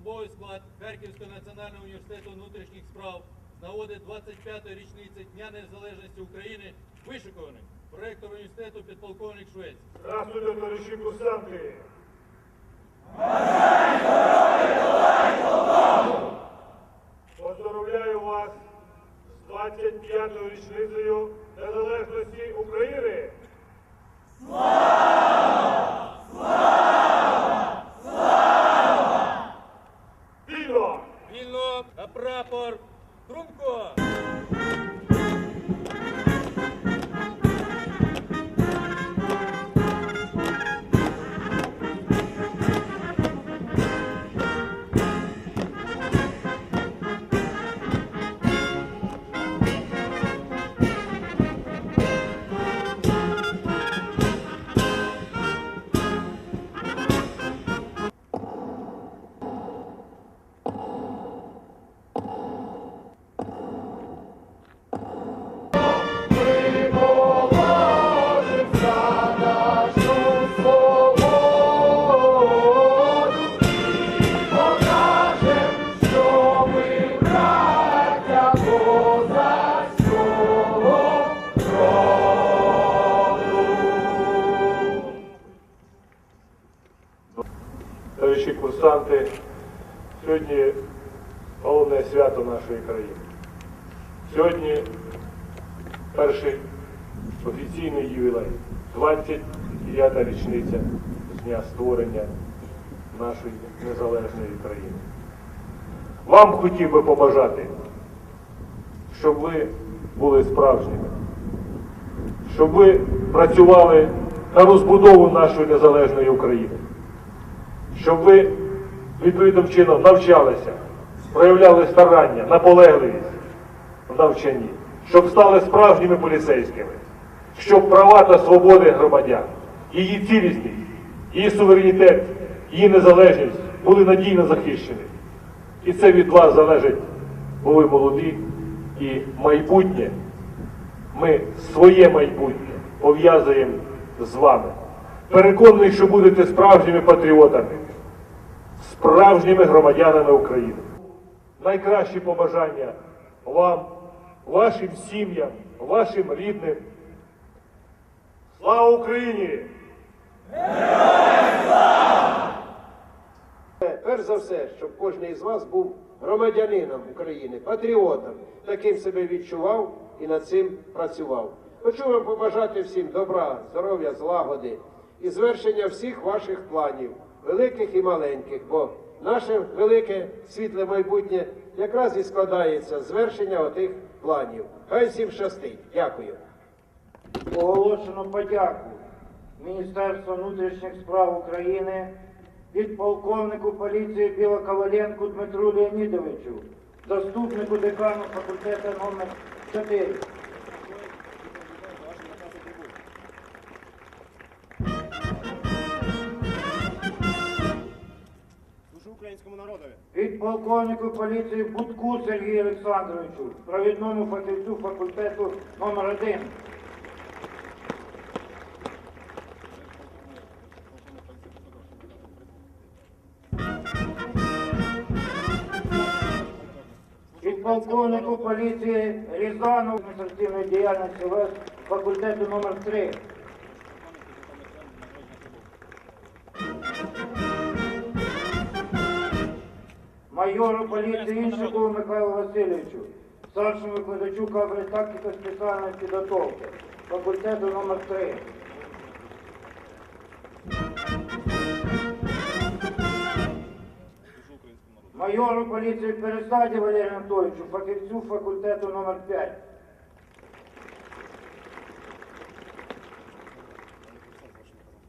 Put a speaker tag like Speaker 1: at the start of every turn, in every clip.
Speaker 1: особовий склад Харківського національного університету внутрішніх справ з нагоди 25-ї річниці Дня Незалежності України вишикуваний проректор університету підполковник Швець.
Speaker 2: Здравствуйте, товарищи курсанты! Поздравляю вас з 25-ю річницею незалежності України! Товариші курсанти, сьогодні головне свято нашої країни. Сьогодні перший офіційний ювілей, 29-та річниця з дня створення нашої незалежної країни. Вам хотів би побажати, щоб ви були справжніми, щоб ви працювали на розбудову нашої незалежної України щоб ви відповідним чином навчалися, проявляли старання, наполегливість в навчанні, щоб стали справжніми поліцейськими, щоб права та свободи громадян, її цілісність, її суверенітет, її незалежність були надійно захищені. І це від вас залежить, бо ви молоді і майбутнє. Ми своє майбутнє пов'язуємо з вами. Переконаний, що будете справжніми патріотами, справжніми громадянами України. Найкращі побажання вам, вашим сім'ям, вашим рідним. Слава Україні!
Speaker 3: Перш за все, щоб кожен із вас був громадянином України, патріотом, таким себе відчував і над цим працював. Хочу вам побажати всім добра, здоров'я, злагоди і звершення всіх ваших планів, великих і маленьких, бо наше велике світле майбутнє якраз і складається звершення отих планів. Хай всім щастить. Дякую.
Speaker 4: Оголошено подяку Міністерства внутрішніх справ України підполковнику поліції Білоковаленку Дмитру Леонідовичу, заступнику декану факультету номер 4.
Speaker 5: Українському народові.
Speaker 4: Підполковнику поліції Будку Сергію Олександровичу, провідному фахівцю факультету номер 1. Підполковнику поліції Рязану адміністративної діяльності ВС факультету номер 3. Майору поліції Іншикову Михайлу Васильовичу, старшому викладачу кафедри тактико спеціальної підготовки, факультету номер 3. Майору поліції Пересаді Валерію Анатолійовичу, фахівцю факультету номер 5.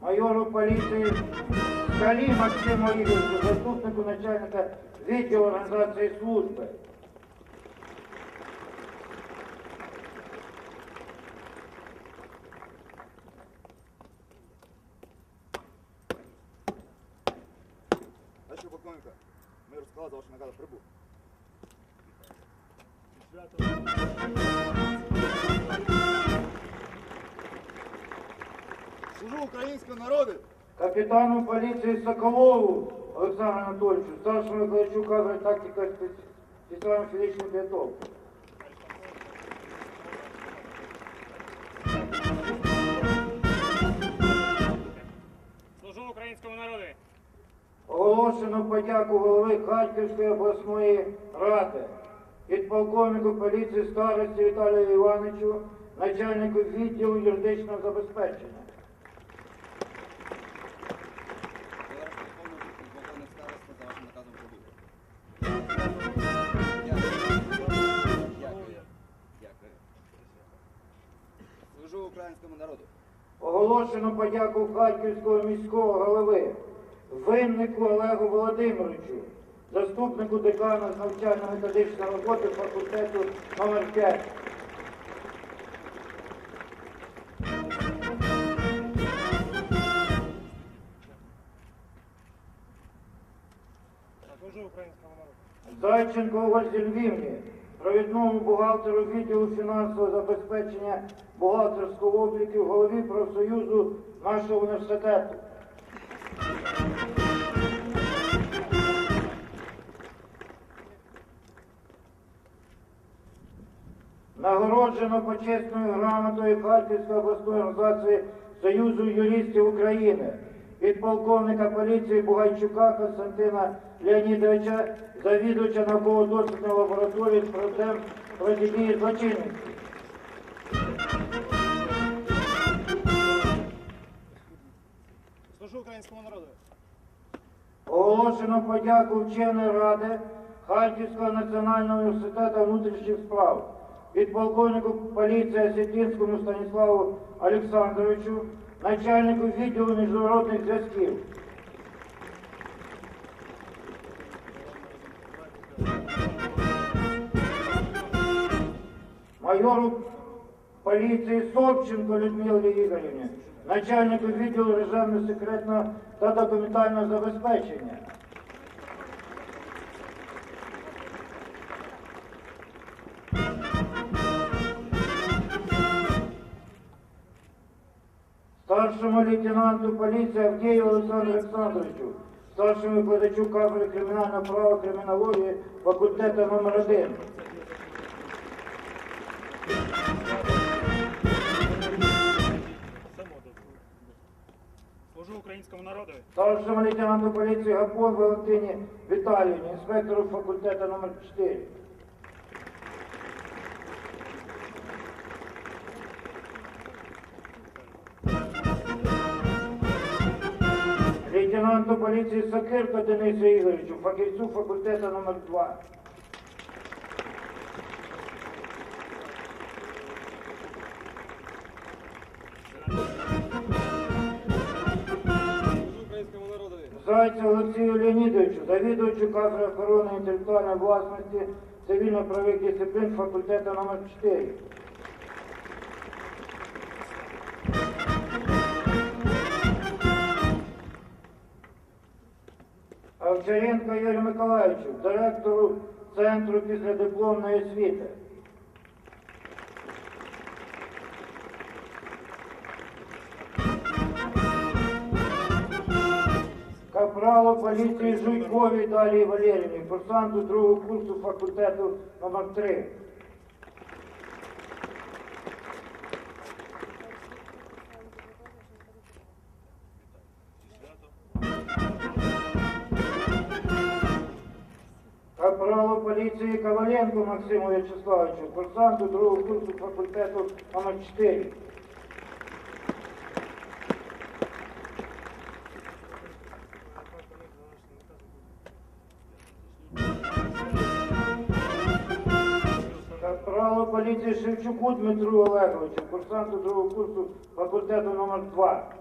Speaker 4: майору поліції Скалі Максиму Ігоровичу, заступнику начальника відділу організації служби.
Speaker 5: Дальше полковника. Ми розклали за ваші накази прибув. Служу українському народу.
Speaker 4: Капітану поліції Соколову, Олександру Анатольовичу, старшому викладачу кафедри тактика спеціальної фізичної підготовки.
Speaker 6: Служу українському народу.
Speaker 4: Оголошено подяку голови Харківської обласної ради, підполковнику поліції старості Віталію Івановичу, начальнику відділу юридичного забезпечення. Оголошено подяку Харківського міського голови, виннику Олегу Володимировичу, заступнику декана з навчально-методичної роботи факультету номер 5
Speaker 6: Служу українському народу.
Speaker 4: Зайченко Ользі Львівні, провідному бухгалтеру відділу фінансового забезпечення бухгалтерського обліку, голові профсоюзу нашого університету. Нагороджено почесною грамотою Харківської обласної організації Союзу юристів України підполковника поліції Бугайчука Константина Леонідовича, завідувача науково-дослідної лабораторії з проблем протидії злочинності.
Speaker 6: Служу українському народу.
Speaker 4: Оголошено подяку вченої ради Харківського національного університету внутрішніх справ підполковнику поліції Осетинському Станіславу Олександровичу, начальнику відділу міжнародних зв'язків. майору поліції Собченко Людмилі Ігорівні, начальнику відділу режимно секретного та документального забезпечення. Старшому лейтенанту поліції Авдієву Олександру Олександровичу, старшому викладачу кафедри кримінального права кримінології факультету номер 1
Speaker 6: Служу українському народу.
Speaker 4: Старшому лейтенанту поліції Гапон Валентині Віталіївні, інспектору факультету номер 4 Лейтенанту поліції Сакирко Денису Ігоровичу, фахівцю факультету номер 2
Speaker 7: народу.
Speaker 4: Олексію Леонідовичу, завідувачу кафедри охорони інтелектуальної власності цивільно-правових дисциплін факультету номер 4 Овчаренко Юрію Миколаївичу, директору Центру післядипломної освіти. Капралу поліції Жуйкові Віталії Валеріївні, курсанту другого курсу факультету номер 3 Капралу поліції Коваленко Максиму Вячеславовичу, курсанту другого курсу факультету номер 4 Капралу Шевчуку Дмитру Олеговичу, курсанту другого курсу факультету номер 2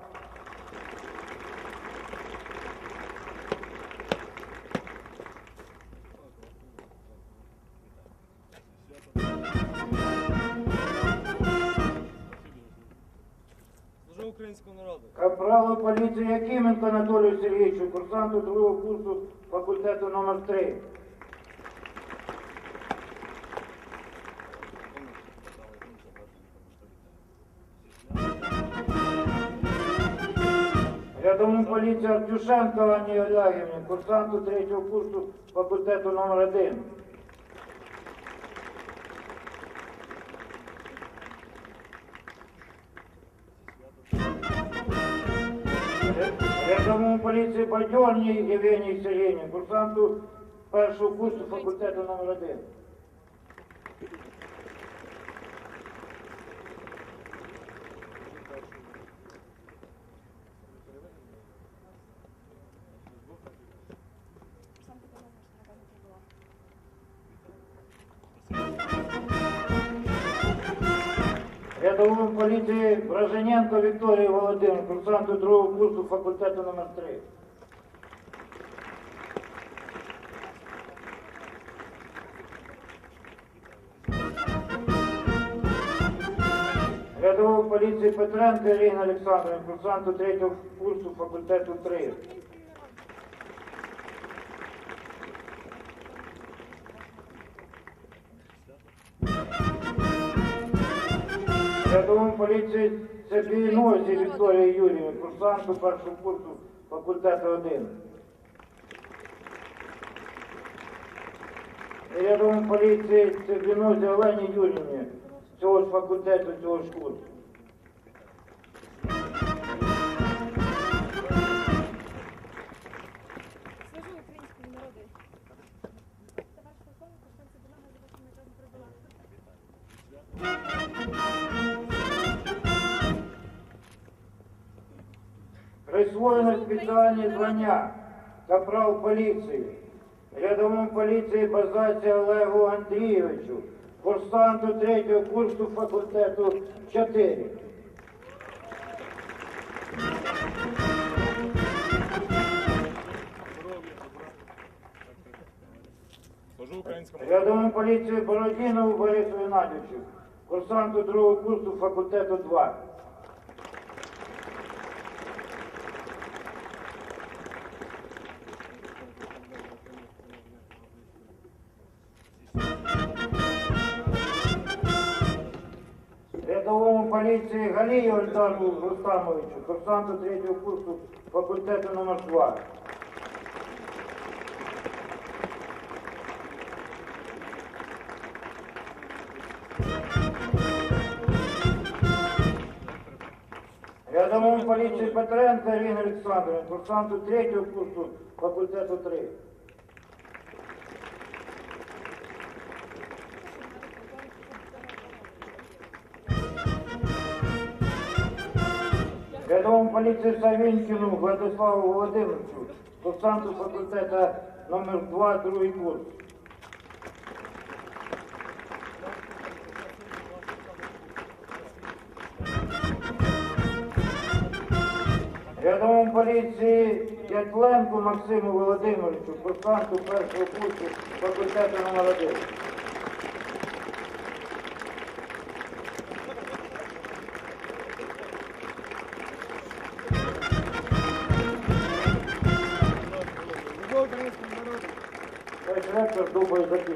Speaker 7: Служу українському народу.
Speaker 4: Капралу поліції Якименко Анатолію Сергійовичу, курсанту другого курсу факультету номер 3 поліції Артюшенко Анні Олягівні, курсанту третього курсу факультету номер 1 Рядовому поліції Бадьорній Євгенії Сергійні, курсанту першого курсу факультету номер 1 Рядовому поліції Бражененко Вікторії Володимир, курсанту другого курсу факультету номер 3 Рядового поліції Петренко Ірина Олександровна, курсанту третього курсу факультету 3 Рядовому поліції Цепінозі Вікторії Юріївні, курсанту першого курсу факультету 1. Я Рядовому поліції Цепінозі Олені Юріївні, цього ж факультету, цього ж курсу. Присвоєно спеціальні звання капрал поліції, рядовому поліції Базація Олегу Андрійовичу, курсанту третього курсу факультету 4. Рядовому поліції Бородінову Борису Геннадійовичу, курсанту другого курсу факультету 2. Поліції Галію Ольдару Рустамовичу, курсанту третього курсу факультету номер 2. Рядовому поліції Петренко Ірина Олександровна, курсанту третього курсу факультету 3. Поліції Савінкіну Владиславу Володимировичу, курсанту факультету номер 2, другий курс. Рядовому поліції Дятленку Максиму Володимировичу, курсанту першого курсу факультету номер 1. Ректор.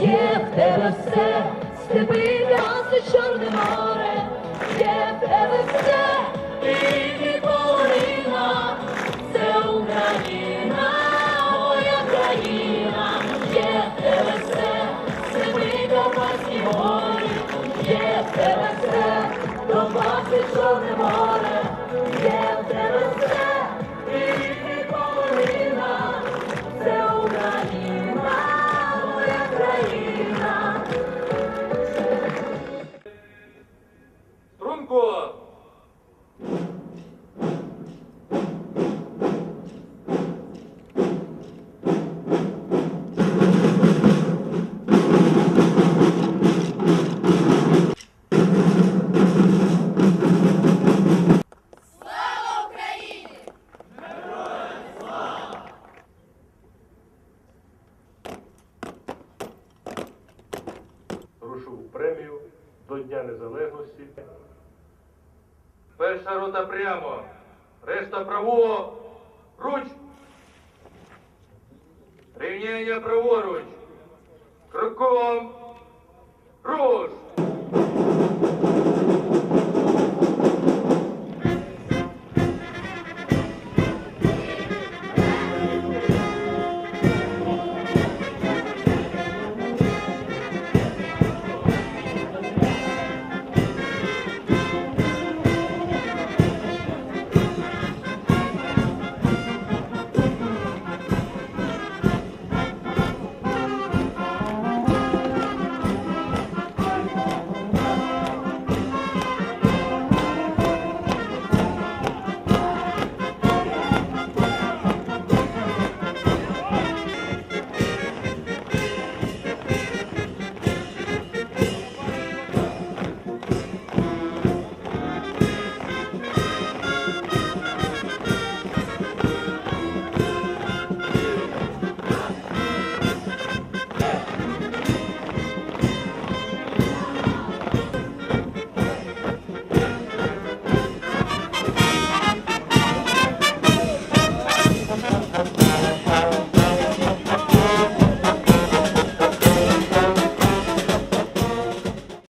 Speaker 8: Є в тебе все, степи, краси, чорне море, є в тебе все,
Speaker 2: Грошову премію до Дня Незалежності.
Speaker 1: Перша рота прямо. Решта право. Руч. Рівняння праворуч. Кроком. Руш.